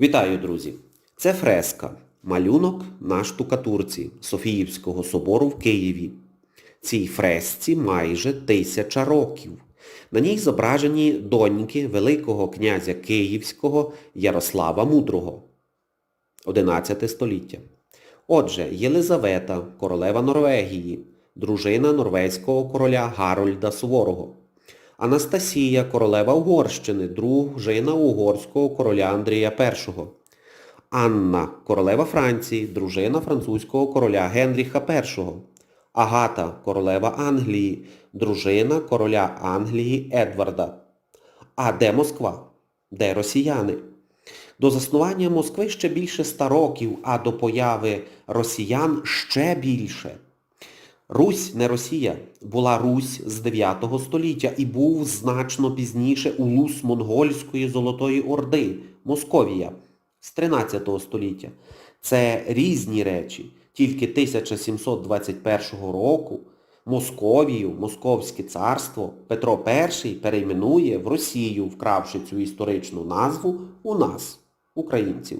Вітаю, друзі! Це фреска, малюнок на штукатурці Софіївського собору в Києві. Цій фресці майже тисяча років. На ній зображені доньки Великого князя Київського Ярослава Мудрого. 11 століття. Отже, Єлизавета, королева Норвегії, дружина норвезького короля Гарольда Суворого. Анастасія, королева Угорщини, дружина угорського короля Андрія І. Анна, королева Франції, дружина французького короля Генріха І. Агата, королева Англії, дружина короля Англії Едварда. А де Москва? Де росіяни? До заснування Москви ще більше ста років, а до появи росіян ще більше. Русь не Росія, була Русь з 9 століття і був значно пізніше улус монгольської Золотої Орди, Московія, з 13 століття. Це різні речі. Тільки 1721 року Московію, Московське царство Петро І перейменує в Росію, вкравши цю історичну назву у нас, українців.